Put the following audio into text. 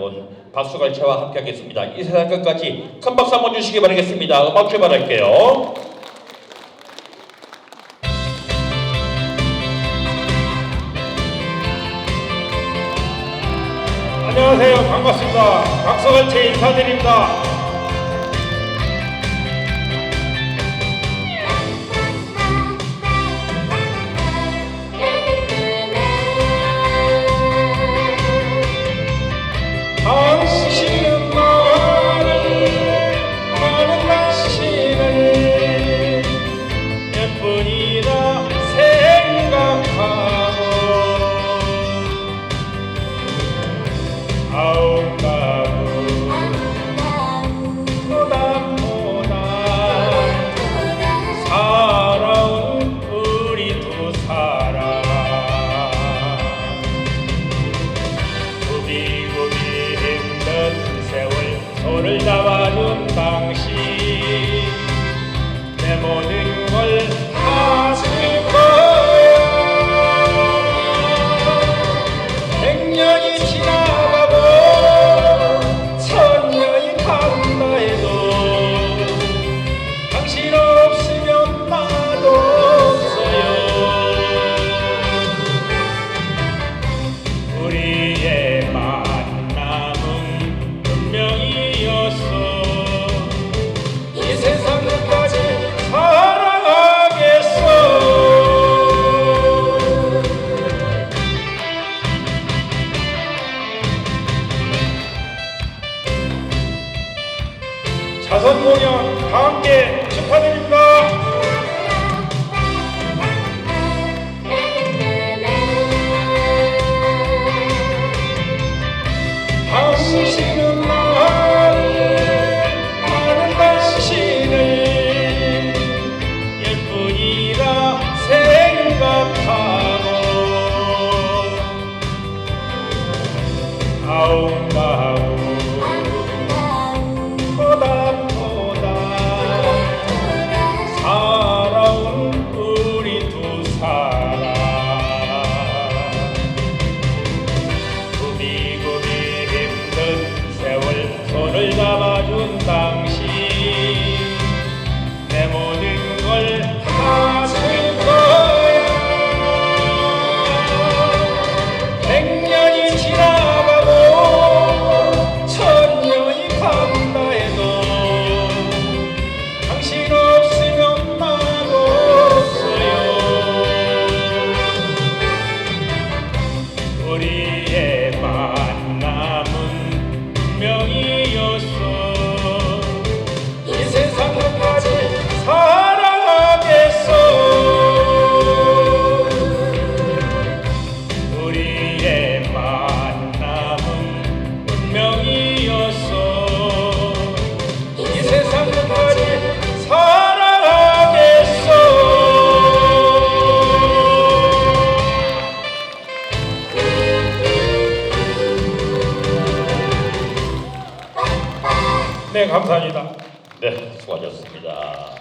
여러분 박수갈채와 함께하겠습니다. 이 세상 끝까지 큰 박수 한번 주시기 바라겠습니다. 음악 출발할게요. 안녕하세요. 반갑습니다. 박수갈채 인사드립니다. 다섯 소년 다 함께 축하드립니다. 우리의 네, 감사합니다. 네, 수고하셨습니다.